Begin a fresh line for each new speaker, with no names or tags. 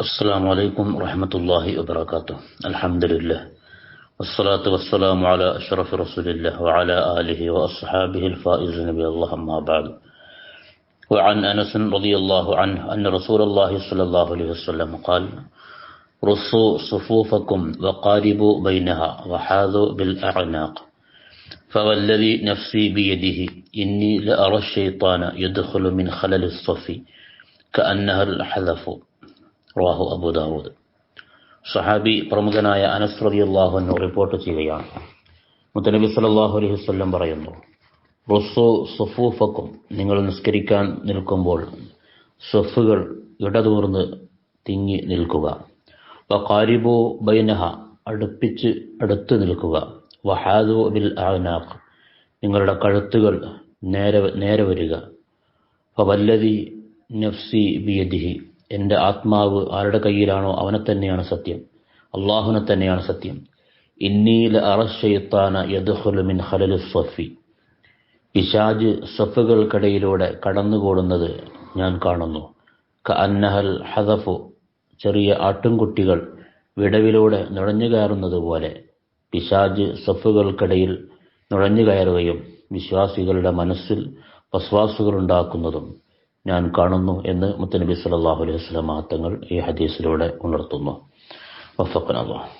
السلام عليكم ورحمة الله وبركاته. الحمد لله. والصلاة والسلام على أشرف رسول الله وعلى آله وأصحابه الفائزين بالله أما بعد. وعن أنس رضي الله عنه أن رسول الله صلى الله عليه وسلم قال رصوا صفوفكم وقاربوا بينها وحاذوا بالأعناق. فوالذي نفسي بيده إني لأرى الشيطان يدخل من خلل الصف كأنها الحذف റവാഹു അബുദാവൂദ് സഹാബി പ്രമുഖനായ അനസ് അള്ളാഹു അൻഹു റിപ്പോർട്ട് ചെയ്യുകയാണ്. മുത്തനബി സലാഹു അലൈഹി വസല്ലം പറയുന്നു റുസു സുഫൂഫക്കും നിങ്ങൾ നിസ്കരിക്കാൻ നിൽക്കുമ്പോൾ സഫുകൾ ഇടതൂർന്ന് തിങ്ങി നിൽക്കുക. വഖാരിബു ബൈനഹ അടുപ്പിച്ച് അടുത്ത് നിൽക്കുക. വഹാദു ബിൽ ആനാഖ് നിങ്ങളുടെ കഴുത്തുകൾ നേരെ നേരെ വരിക. ഫവല്ലതി നഫ്സി ബിയദിഹി എന്റെ ആത്മാവ് ആരുടെ കയ്യിലാണോ അവനെ തന്നെയാണ് സത്യം. അള്ളാഹുനെ തന്നെയാണ് സത്യം. ഇന്നീല അറഷെയ്ത്താന യദ്ഖുലു മിൻ ഖലലി സ്വഫി. പിശാജ് സഫുകൾക്കിടയിലൂടെ കടന്നുകൂടുന്നത് ഞാൻ കാണുന്നു. ക അന്നഹൽ ഹദഫു ചെറിയ ആട്ടുംകുട്ടികൾ വിടവിലൂടെ നുഴഞ്ഞു കയറുന്നത് പോലെ പിശാജ് സഫുകൾക്കിടയിൽ നുഴഞ്ഞു കയറുകയും വിശ്വാസികളുടെ മനസ്സിൽ വസ്വാസുകളുണ്ടാക്കുന്നതും ഞാൻ കാണുന്നു എന്ന് മുത്തനബി സല്ലല്ലാഹു അലൈഹി വസല്ലം തങ്ങൾ ഈ ഹദീസിലൂടെ ഉണർത്തുന്നു. വഫഖന അല്ലാഹ്.